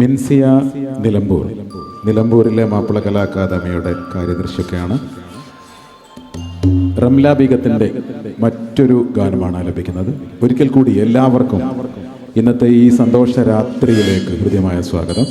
മിൻസിയ നിലമ്പൂർ. നിലമ്പൂരിലെ മാപ്പിള കലാ അക്കാദമിയുടെ കാര്യദർശിയൊക്കെയാണ് റംല ബീഗത്തിന്റെ മറ്റൊരു ഗാനമാണ് ആലപിക്കുന്നത്. ഒരിക്കൽ കൂടി എല്ലാവർക്കും ഇന്നത്തെ ഈ സന്തോഷ രാത്രിയിലേക്ക് ഹൃദ്യമായ സ്വാഗതം.